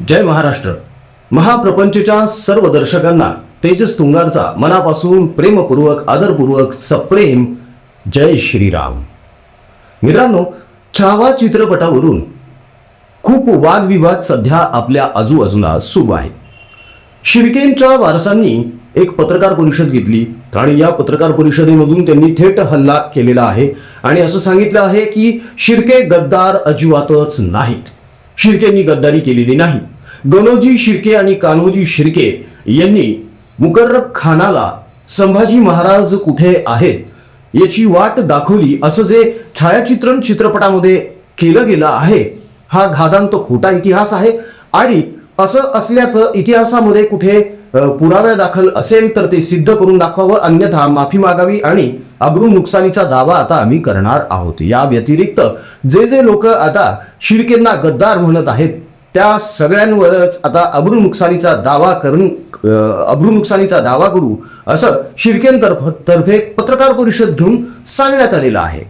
जय महाराष्ट्र. महाप्रपंचच्या सर्व दर्शकांना तेजस तुंगारचा मनापासून प्रेमपूर्वक आदरपूर्वक सप्रेम जय श्रीराम. मित्रांनो छावा चित्रपटावरून खूप वादविवाद सध्या आपल्या आजूबाजूला सुरू आहे. शिर्केंच्या वारसांनी एक पत्रकार परिषद घेतली आणि या पत्रकार परिषदेमधून त्यांनी थेट हल्ला केलेला आहे. आणि असं सांगितलं आहे की शिर्के गद्दार अजिबातच नाहीत. शिर्केंनी गद्दारी केलेली नाही. गणोजी शिर्के आणि कान्होजी शिर्के यांनी मुकर्रब खानाला संभाजी महाराज कुठे आहेत याची वाट दाखवली असं जे छायाचित्रण चित्रपटामध्ये केलं गेलं आहे हा घादांत खोटा इतिहास आहे आणि असं असल्याचं इतिहासामध्ये कुठे पुराव्या दाखल असेल तर ते सिद्ध करून दाखवावं. अन्यथा माफी मागावी आणि अब्रू नुकसानीचा दावा आता आम्ही करणार आहोत. या व्यतिरिक्त जे जे लोक आता शिर्केंना गद्दार म्हणत आहेत त्या सगळ्यांवरच आता अब्रू नुकसानीचा दावा करून अब्रू नुकसानीचा दावा करू असं शिर्केंतर्फ तर्फे पत्रकार परिषद घेऊन सांगण्यात आलेलं आहे.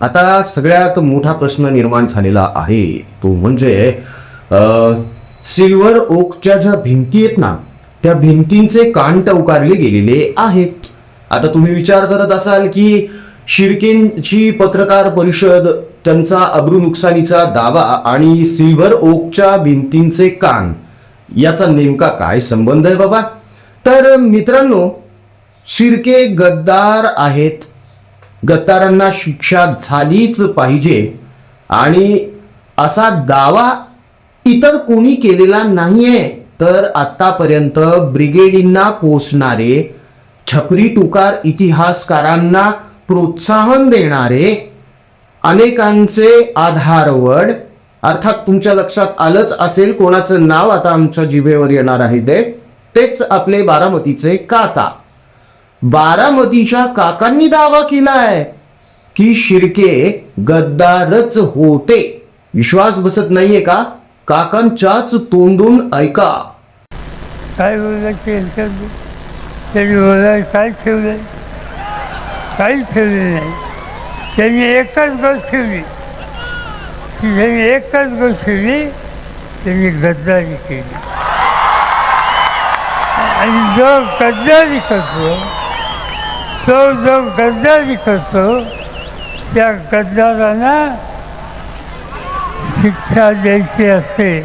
आता सगळ्यात मोठा प्रश्न निर्माण झालेला आहे. तो म्हणजे सिल्वर ओकच्या ज्या भिंती आहेत ना त्या भिंतींचे कान टवकारले गेलेले आहेत. आता तुम्ही विचार करत असाल की शिर्केंची पत्रकार परिषद त्यांचा अब्रू नुकसानीचा दावा आणि सिल्व्हर ओकच्या भिंतींचे कान याचा नेमका काय संबंध आहे बाबा? तर मित्रांनो शिर्के गद्दार आहेत. गद्दारांना शिक्षा झालीच पाहिजे आणि असा दावा इतर कोणी केलेला नाही आहे तर आत्तापर्यंत ब्रिगेडींना पोचणारे छपरी टुकार इतिहासकारांना प्रोत्साहन देणारे अनेकांचे आधारवड अर्थात तुमच्या लक्षात आलंच असेल कोणाचं नाव आता आमच्या जिभेवर येणार आहे ते तेच आपले बारामतीचे काका. बारामतीच्या काकांनी दावा केलाय की शिर्के गद्दारच होते. विश्वास बसत नाहीये का? काकांच्याच तोंडून ऐका. काय बोलायचं यांच्यात त्यांनी बोलायला काय ठेवलं काहीच ठेवले नाही. त्यांनी एकच गोष्ट ठेवली. त्यांनी एकच गोष्ट ठेवली त्यांनी गद्दारी केली. आणि जो गद्दारी करतो तो जो गद्दारी करतो त्या गद्दारांना शिक्षा द्यायची असते.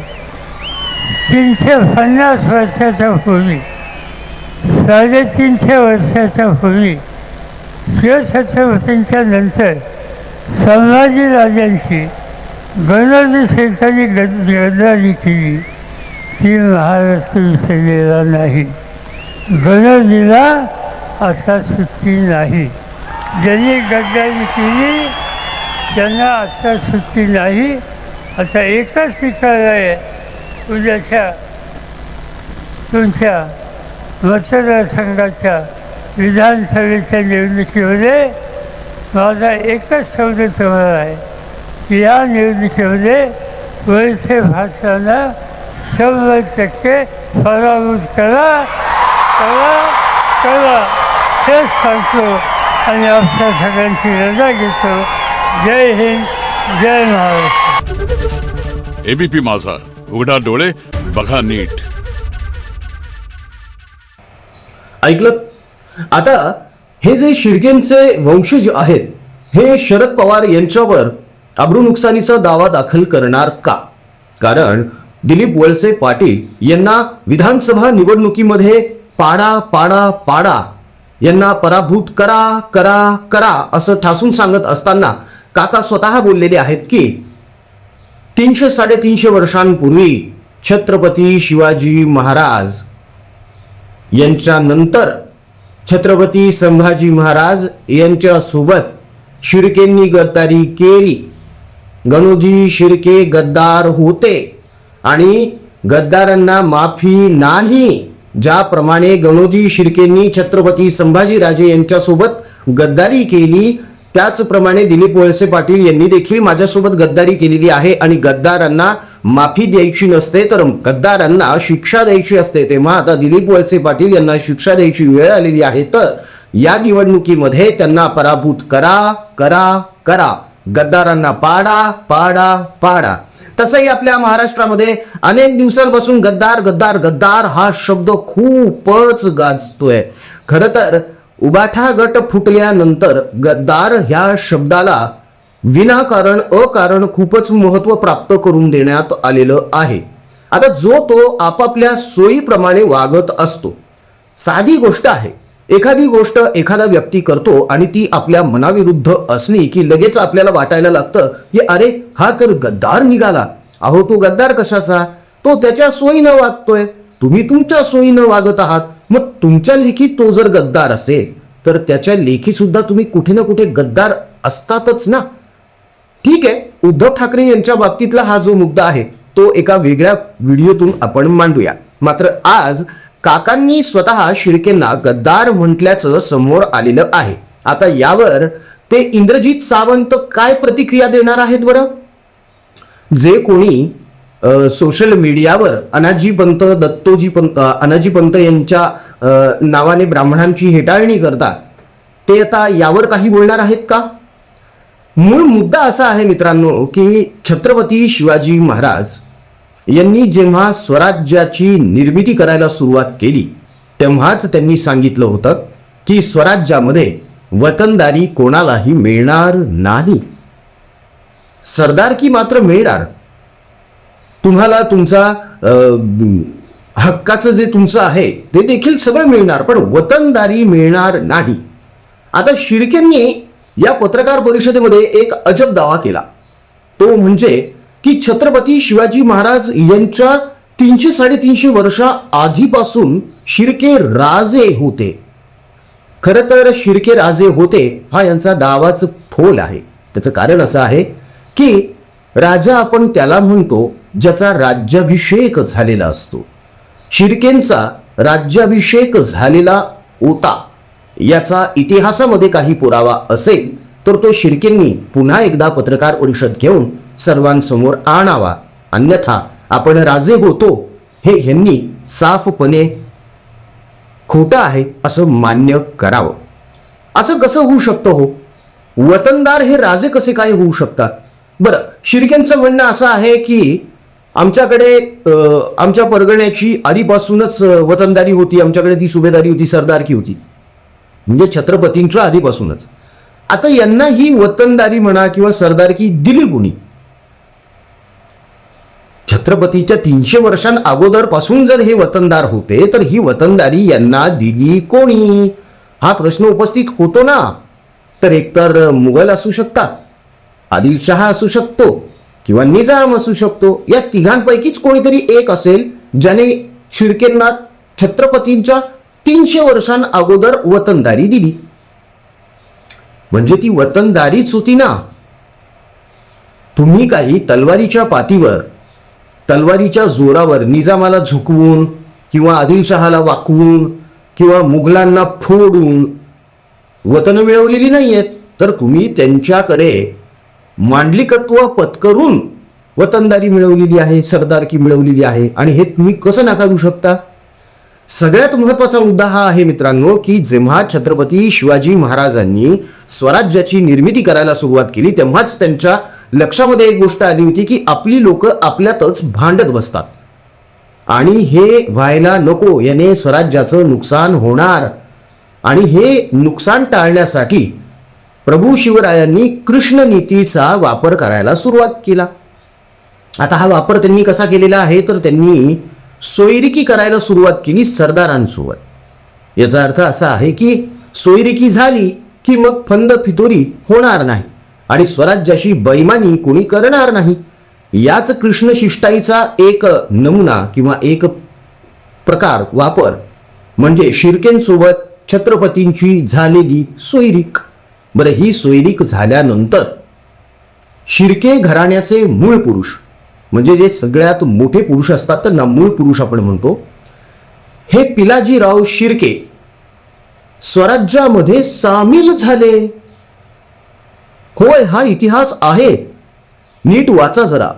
तीनशे पन्नास वर्षाच्या पूर्वी साडेतीनशे वर्षाच्या पूर्वी शिवछत्रपतींच्या नंतर संभाजीराजांची गणजी शेतांनी गद्दारी केली. ती महाराष्ट्र विसरलेला नाही. गणजीला आता सुट्टी नाही. ज्यांनी गद्दारी केली त्यांना आता सुट्टी नाही. आता एकच ठिकाण आहे. उद्याच्या तुमच्या मतदारसंघाच्या विधानसभेच्या निवडणुकीमध्ये माझा एकच शब्द तुम्हाला आहे की या निवडणुकीमध्ये वैसे भाषांना शंभर टक्के पराभूत करा. करा करा. तेच सांगतो आणि आपल्या सगळ्यांची रजा घेतो. जय हिंद जय महाराष्ट्र. एबीपी माझा. उघडा डोळे बघा नीट. ऐकलं? आता हे जे शिर्केंचे वंशज आहेत हे शरद पवार यांच्यावर अब्रू नुकसानीचा दावा दाखल करणार का? कारण दिलीप वळसे पाटील यांना विधानसभा निवडणुकीमध्ये पाडा पाडा पाडा यांना पराभूत करा करा करा असं ठासून सांगत असताना काका स्वतः बोललेले आहेत की तीनशे साडेतीनशे वर्षांपूर्वी छत्रपती शिवाजी महाराज यांच्या नंतर छत्रपती संभाजी महाराज यांच्यासोबत शिर्केंनी गद्दारी केली. गणोजी शिर्के गद्दार होते आणि गद्दारांना माफी नाही. ज्याप्रमाणे गणोजी शिर्केंनी छत्रपती संभाजीराजे यांच्यासोबत गद्दारी केली त्याचप्रमाणे दिलीप वळसे पाटील यांनी देखील माझ्यासोबत गद्दारी केलेली आहे आणि गद्दारांना माफी द्यायची नसते तर गद्दारांना शिक्षा द्यायची असते. तेव्हा आता दिलीप वळसे पाटील यांना शिक्षा द्यायची वेळ आलेली आहे. तर या निवडणुकीमध्ये त्यांना पराभूत करा करा करा. गद्दारांना पाडा पाडा पाडा. तसंही आपल्या महाराष्ट्रामध्ये अनेक दिवसांपासून गद्दार गद्दार गद्दार हा शब्द खूपच गाजतोय. खरं तर उबाठा गट फुटल्यानंतर गद्दार ह्या शब्दाला विनाकारण अकारण खूपच महत्त्व प्राप्त करून देण्यात आलेलं आहे. आता जो तो आपापल्या सोयीप्रमाणे वागत असतो. साधी गोष्ट आहे. एखादी गोष्ट एखादा व्यक्ती करतो आणि ती आपल्या मनाविरुद्ध असली की लगेच आपल्याला वाटायला लागतं की अरे हा तर गद्दार निघाला. अहो तो गद्दार कशाचा? तो त्याच्या सोयीनं वागतोय. तुम्ही तुमच्या सोयीनं वागत आहात. मग तुमच्या लेखी तो जर गद्दार असेल तर त्याच्या लेखीसुद्धा तुम्ही कुठे ना कुठे गद्दार असतातच ना? ठीक आहे उद्धव ठाकरे यांच्या बाबतीतला हा जो मुद्दा आहे तो एका वेगळ्या व्हिडिओतून आपण मांडूया. मात्र आज काकांनी स्वतः शिर्केंना गद्दार म्हटल्याचं समोर आलेलं आहे. आता यावर ते इंद्रजित सावंत काय प्रतिक्रिया देणार आहेत बरं? जे कोणी सोशल मीडियावर अनाजी पंत दत्तोजी पंत अनाजी पंत यांच्या नावाने ब्राह्मणांची हेटाळणी करतात. ते आता यावर काही बोलणार आहेत का? मूळ मुद्दा असा आहे मित्रांनो की छत्रपती शिवाजी महाराज यांनी जेव्हा स्वराज्याची निर्मिती करायला सुरुवात केली तेव्हाच त्यांनी सांगितलं होतं की स्वराज्यामध्ये वतनदारी कोणालाही मिळणार नाही. सरदारकी मात्र मिळणार? तुम्हाला तुमचा हक्काचं जे तुमचं आहे ते देखील सगळं मिळणार पण वतनदारी मिळणार नाही. आता शिर्केंनी या पत्रकार परिषदेमध्ये एक अजब दावा केला. तो म्हणजे की छत्रपती शिवाजी महाराज यांच्या तीनशे साडेतीनशे वर्षा आधीपासून शिर्के राजे होते. खरं तर शिर्के राजे होते हा यांचा दावाच फोल आहे. त्याचं कारण असं आहे की राजा आपण त्याला म्हणतो ज्याचा राज्याभिषेक झालेला असतो. शिर्केंचा राज्याभिषेक झालेला होता. याचा इतिहासामध्ये काही पुरावा असेल तर तो शिर्केंनी पुन्हा एकदा पत्रकार परिषद घेऊन सर्वांसमोर आणावा. अन्यथा आपण राजे होतो हे ह्यांनी साफपणे खोटं आहे असं मान्य करावं. असं कसं होऊ शकतं हो? वतनदार हे राजे कसे काय होऊ शकतात? बरं शिर्केंचं म्हणणं असं आहे की आमच्याकडे आमच्या परगण्याची आधीपासूनच वतनदारी होती. आमच्याकडे ती सुभेदारी होती सरदारकी होती. म्हणजे छत्रपतींच्या आधीपासूनच. आता यांना ही वतनदारी म्हणा किंवा सरदारकी दिली कोणी? छत्रपतीच्या तीनशे वर्षां अगोदरपासून जर हे वतनदार होते तर ही वतनदारी यांना दिली कोणी? हा प्रश्न उपस्थित होतो ना? तर एकतर मुघल असू शकतात आदिलशहा असू शकतो किंवा निजाम असू शकतो. या तिघांपैकीच कोणीतरी एक असेल ज्याने शिर्केंना छत्रपतींच्या तीनशे वर्षां अगोदर वतनदारी दिली. म्हणजे ती वतनदारीच होती ना. तुम्ही काही तलवारीच्या पातीवर तलवारीच्या जोरावर निजामाला झुकवून किंवा आदिलशहाला वाकवून किंवा मुघलांना फोडून वतन मिळवलेली नाही आहेत तर तुम्ही त्यांच्याकडे मांडलिकत्व पत्करून वतनदारी मिळवलेली आहे सरदारकी मिळवलेली आहे. आणि हे तुम्ही कसं नाकारू शकता? सगळ्यात महत्त्वाचा मुद्दा हा आहे मित्रांनो की जेव्हा छत्रपती शिवाजी महाराजांनी स्वराज्याची निर्मिती करायला सुरुवात केली तेव्हाच त्यांच्या लक्षामध्ये एक गोष्ट आली होती की आपली लोक आपल्यातच भांडत बसतात. आणि हे व्हायला नको याने स्वराज्याचं नुकसान होणार. आणि हे नुकसान टाळण्यासाठी प्रभू शिवरायांनी कृष्ण नीतीचा वापर करायला सुरुवात केला. आता हा वापर त्यांनी कसा केलेला आहे? तर त्यांनी सोयरिकी करायला सुरुवात केली सरदारांसोबत. याचा अर्थ असा आहे की सोयरिकी झाली की मग फंद फितोरी होणार नाही आणि स्वराज्याशी बैमानी कोणी करणार नाही. याच कृष्ण शिष्टाईचा एक नमुना किंवा एक प्रकार वापर म्हणजे शिर्केंसोबत छत्रपतींची झालेली सोयरीक. बरं ही सोयरीक झाल्यानंतर शिर्के घराण्याचे मूळ पुरुष म्हणजे जे सगळ्यात मोठे पुरुष असतात त्यांना मूळ पुरुष आपण म्हणतो हे पिलाजीराव शिर्के स्वराज्यामध्ये सामील झाले. होय हा इतिहास आहे. नीट वाचा जरा.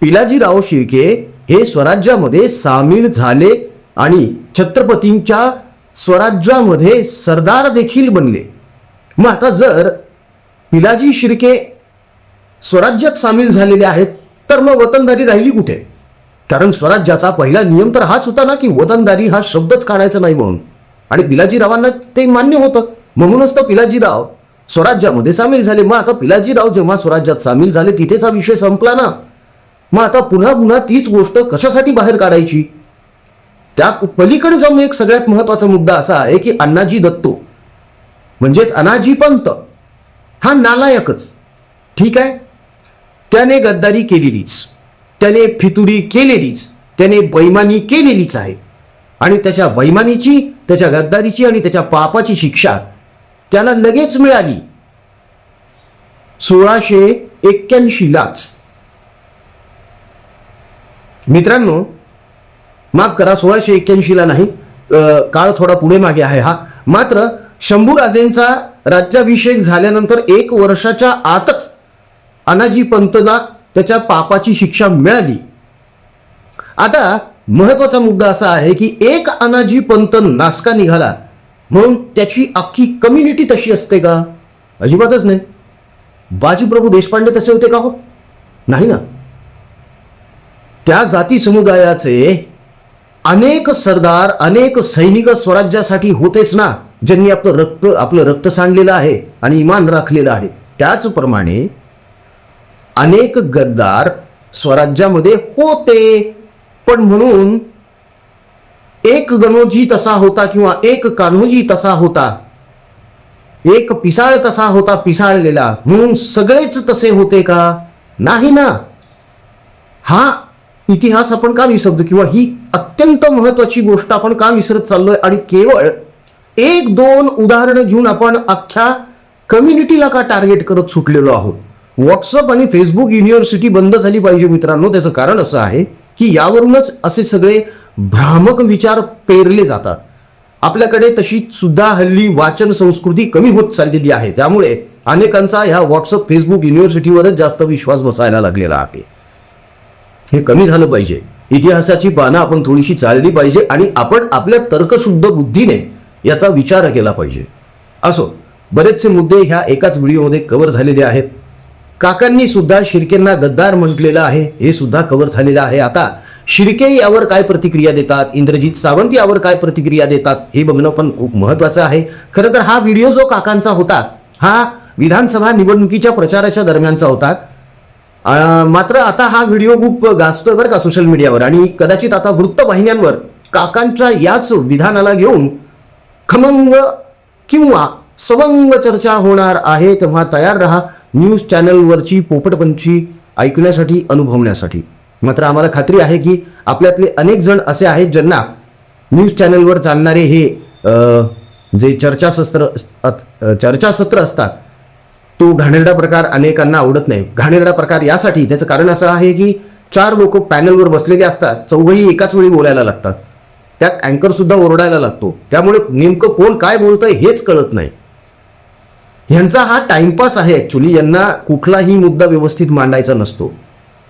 पिलाजीराव शिर्के हे स्वराज्यामध्ये सामील झाले आणि छत्रपतींच्या स्वराज्यामध्ये सरदार देखील बनले. मग आता जर पिलाजी शिर्के स्वराज्यात सामील झालेले आहेत तर मग वतनदारी राहिली कुठे? कारण स्वराज्याचा पहिला नियम तर हाच होता ना की वतनदारी हा शब्दच काढायचा नाही म्हणून. आणि पिलाजीरावांना ते मान्य होतं. म्हणूनच तर पिलाजीराव स्वराज्यामध्ये सामील झाले. मग आता पिलाजीराव जेव्हा स्वराज्यात सामील झाले तिथेच हा विषय संपला ना. मग आता पुन्हा पुन्हा तीच गोष्ट कशासाठी बाहेर काढायची? त्या पलीकडे जाऊन एक सगळ्यात महत्त्वाचा मुद्दा असा आहे की अण्णाजी दत्तो म्हणजेच अनाजी पंत हा नालायकच. ठीक आहे? त्याने गद्दारी केलेलीच. त्याने फितुरी केलेलीच. त्याने बैमानी केलेलीच आहे. आणि त्याच्या बैमानीची त्याच्या गद्दारीची आणि त्याच्या पापाची शिक्षा त्याला लगेच मिळाली. सोळाशे एक्क्याऐंशीलाच मित्रांनो माफ करा सोळाशे एक्क्याऐंशीला नाही. काळ थोडा पुढे मागे आहे हा. मात्र शंभूराजेंचा राज्याभिषेक झाल्यानंतर एक वर्षाच्या आतच अनाजी पंतला त्याच्या पापाची शिक्षा मिळाली. आता महत्त्वाचा मुद्दा असा आहे की एक अनाजी पंत नासका निघाला म्हणून त्याची अख्खी कम्युनिटी तशी असते का? अजिबातच नाही. बाजीप्रभू देशपांडे तसे होते का हो? नाही ना. त्या जाती समुदायाचे अनेक सरदार अनेक सैनिक स्वराज्यासाठी होतेच ना. ज्यांनी आपलं रक्त आपलं रक्त सांडलेलं आहे आणि इमान राखलेलं आहे त्याचप्रमाणे अनेक गद्दार स्वराज्यामध्ये होते. पण म्हणून एक गणोजी तसा होता किंवा एक कान्होजी तसा होता एक पिसाळ तसा होता पिसाळलेला म्हणून सगळेच तसे होते का? नाही ना. हा इतिहास आपण का विसरतो किंवा ही अत्यंत महत्वाची गोष्ट आपण का विसरत चाललोय आणि केवळ एक दोन उदाहरणं घेऊन आपण अख्ख्या कम्युनिटीला का टार्गेट करत सुटलेलो आहोत? व्हॉट्सअप आणि फेसबुक युनिव्हर्सिटी बंद झाली पाहिजे मित्रांनो. त्याचं कारण असं आहे की यावरूनच असे सगळे भ्रामक विचार पेरले जातात. आपल्याकडे तशी सुद्धा हल्ली वाचन संस्कृती कमी होत चाललेली आहे. त्यामुळे अनेकांचा ह्या व्हॉट्सअप फेसबुक युनिव्हर्सिटीवरच जास्त विश्वास बसायला लागलेला आहे. हे कमी झालं पाहिजे. इतिहासाची पानं आपण थोडीशी चालली पाहिजे आणि आपण आपल्या तर्कशुद्ध बुद्धीने याचा विचार केला पाहिजे. असो बरेचसे मुद्दे ह्या एकाच व्हिडिओमध्ये कव्हर झालेले आहेत. काकांनी सुद्धा शिर्केंना गद्दार म्हटलेलं आहे हे सुद्धा कव्हर झालेलं आहे. आता शिर्के यावर काय प्रतिक्रिया देतात? इंद्रजित सावंत यावर काय प्रतिक्रिया देतात? हे बघणं पण खूप महत्वाचं आहे. खरं तर हा व्हिडिओ जो काकांचा होता हा विधानसभा निवडणुकीच्या प्रचाराच्या दरम्यानचा होता. मात्र आता हा व्हिडिओ खूप गाजतोय बरं का सोशल मीडियावर आणि कदाचित आता वृत्तवाहिन्यांवर काकांच्या याच विधानाला घेऊन खमंग किंवा सवंग चर्चा होणार आहे तेव्हा तयार रहा न्यूज चॅनलवरची पोपटपंची ऐकण्यासाठी अनुभवण्यासाठी. मात्र आम्हाला खात्री आहे की आपल्यातले अनेक जण असे आहेत ज्यांना न्यूज चॅनलवर चालणारे हे जे चर्चासत्र चर्चासत्र असतात तो घाणेरडा प्रकार अनेकांना आवडत नाही. घाणेरडा प्रकार यासाठी त्याचं कारण असं आहे की चार लोक पॅनलवर बसलेले असतात चौघही एकाच वेळी बोलायला लागतात. त्यात अँकर सुद्धा ओरडायला लागतो. त्यामुळे नेमकं कोण काय बोलतंय हेच कळत नाही. ह्यांचा हा टाइमपास आहे ऍक्च्युली यांना कुठलाही मुद्दा व्यवस्थित मांडायचा नसतो.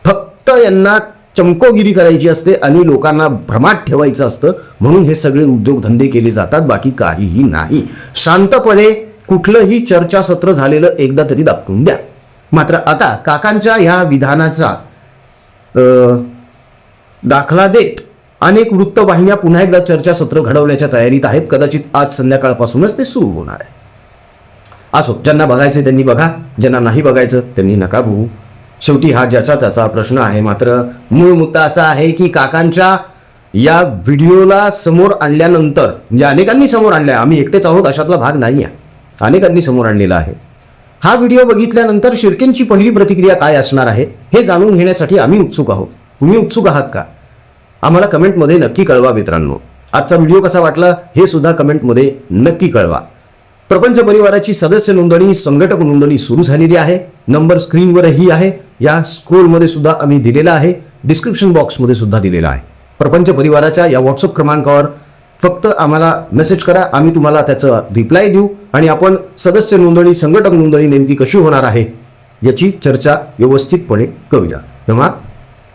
फक्त यांना चमकोगिरी करायची असते आणि लोकांना भ्रमात ठेवायचं असतं. म्हणून हे सगळे उद्योगधंदे केले जातात बाकी काहीही नाही. शांतपणे कुठलंही चर्चासत्र झालेलं एकदा तरी दाखवून द्या. मात्र आता काकांच्या ह्या विधानाचा दाखला देत अनेक वृत्तवाहिन्या पुन्हा एकदा चर्चासत्र घडवण्याच्या तयारीत आहेत. कदाचित आज संध्याकाळपासूनच ते सुरू होणार आहे. असो ज्यांना बघायचं त्यांनी बघा. ज्यांना नाही बघायचं त्यांनी नका बघू. शेवटी हा ज्याचा त्याचा प्रश्न आहे. मात्र मूळ मुद्दा असा आहे की काकांच्या या व्हिडिओला समोर आणल्यानंतर म्हणजे अनेकांनी समोर आणलाय. आम्ही एकटेच आहोत अशातला भाग नाही आहे अनेकांनी समोर आणलेला आहे. हा व्हिडिओ बघितल्यानंतर शिर्केंची पहिली प्रतिक्रिया काय असणार आहे हे जाणून घेण्यासाठी आम्ही उत्सुक आहोत. तुम्ही उत्सुक आहात का? आम्हाला कमेंटमध्ये नक्की कळवा मित्रांनो. आजचा व्हिडिओ कसा वाटला हे सुद्धा कमेंटमध्ये नक्की कळवा. प्रपंच परिवाराची सदस्य नोंदणी संघटक नोंदणी सुरू झालेली आहे. नंबर स्क्रीनवरही आहे. या स्क्रोलमध्ये सुद्धा आम्ही दिलेला आहे. डिस्क्रिप्शन बॉक्समध्ये सुद्धा दिलेला आहे. प्रपंच परिवाराच्या या व्हॉट्सअप क्रमांकावर फक्त आम्हाला मेसेज करा आम्ही तुम्हाला त्याचं रिप्लाय देऊ आणि आपण सदस्य नोंदणी संघटक नोंदणी नेमकी कशी होणार आहे याची चर्चा व्यवस्थितपणे करूया. तेव्हा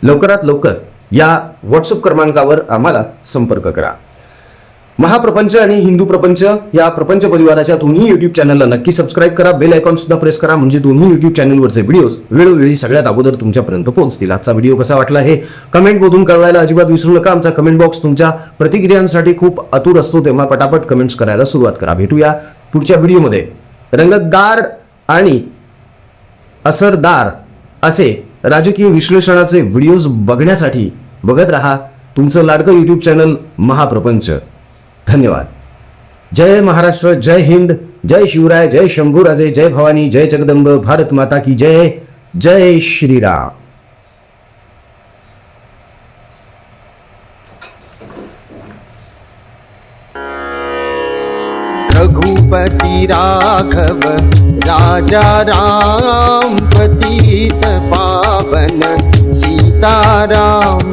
लवकरात लवकर या व्हॉट्सअप क्रमांकावर आम्हाला संपर्क करा. महाप्रपंच आणि हिंदू प्रपंच या प्रपंच परिवाराच्या दोन्ही युट्यूब चॅनलला नक्की सबस्क्राईब करा. बेल आयकॉन सुद्धा प्रेस करा. म्हणजे दोन्ही युट्यूब चॅनलवरचे व्हिडिओज वेळोवेळी सगळ्यात अगोदर तुमच्यापर्यंत पोहोचतील. आजचा व्हिडिओ कसा वाटला हे कमेंटमधून कळवायला अजिबात विसरू नका. आमचा कमेंट बॉक्स तुमच्या प्रतिक्रियांसाठी खूप आतुर असतो तेव्हा पटापट कमेंट्स करायला सुरुवात करा. भेटूया पुढच्या व्हिडिओमध्ये रंगतदार आणि असरदार असे राजकीय विश्लेषणाचे व्हिडिओज बघण्यासाठी बघत रहा तुमचं लाडकं यूट्यूब चॅनल महाप्रपंच. धन्यवाद. जय महाराष्ट्र जय हिंद जय शिवराय जय शंभूराजे जय भवानी जय जगदंब भारत माता की जय जय श्रीराम. रघुपति राघव राजा राम पतित पावन सीताराम